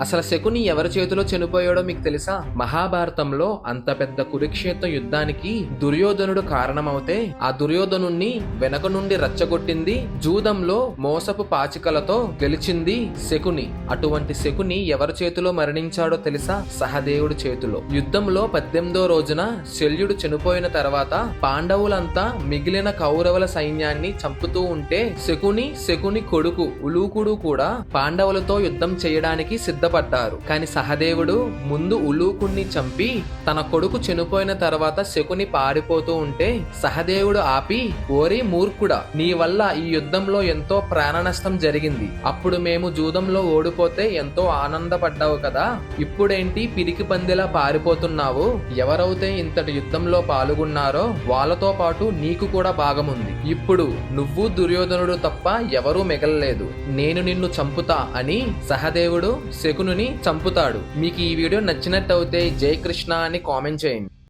అసలు శకుని ఎవరి చేతిలో చనిపోయాడో మీకు తెలుసా? మహాభారతంలో అంత పెద్ద కురుక్షేత్ర యుద్ధానికి దుర్యోధనుడు కారణమవుతే ఆ దుర్యోధనుణ్ణి వెనక నుండి రచ్చగొట్టింది జూదంలో మోసపు పాచికలతో గెలిచింది శకుని. అటువంటి శకుని ఎవరి చేతిలో మరణించాడో తెలుసా? సహదేవుడి చేతిలో. యుద్ధంలో పద్దెనిమిదో రోజున శల్యుడు చనిపోయిన తర్వాత పాండవులంతా మిగిలిన కౌరవుల సైన్యాన్ని చంపుతూ ఉంటే శకుని శకుని కొడుకు ఉలూకుడు కూడా పాండవులతో యుద్ధం చేయడానికి సిద్ధపడ్డారు కానీ సహదేవుడు ముందు ఉలూకుణ్ణి చంపి తన కొడుకు చనిపోయిన తర్వాత శకుని పారిపోతూ ఉంటే సహదేవుడు ఆపి ఓరి మూర్ఖుడా నీ వల్ల ఈ యుద్ధంలో ఎంతో ప్రాణ నష్టం జరిగింది. అప్పుడు మేము జూదంలో ఓడిపోతే ఎంతో ఆనందపడ్డావు కదా. ఇప్పుడేంటి పిరికి పందిలా పారిపోతున్నావు? ఎవరైతే ఇంతటి యుద్ధంలో పాల్గొన్నారో వాళ్ళతో పాటు నీకు కూడా భాగముంది. ఇప్పుడు నువ్వు దుర్యోధనుడు తప్ప ఎవరూ మిగలలేదు. నేను నిన్ను చంపుతా అని సహదేవుడు శకునుని చంపుతాడు. మీకు ఈ వీడియో నచ్చినట్టయితే జై కృష్ణ అని కామెంట్ చేయండి.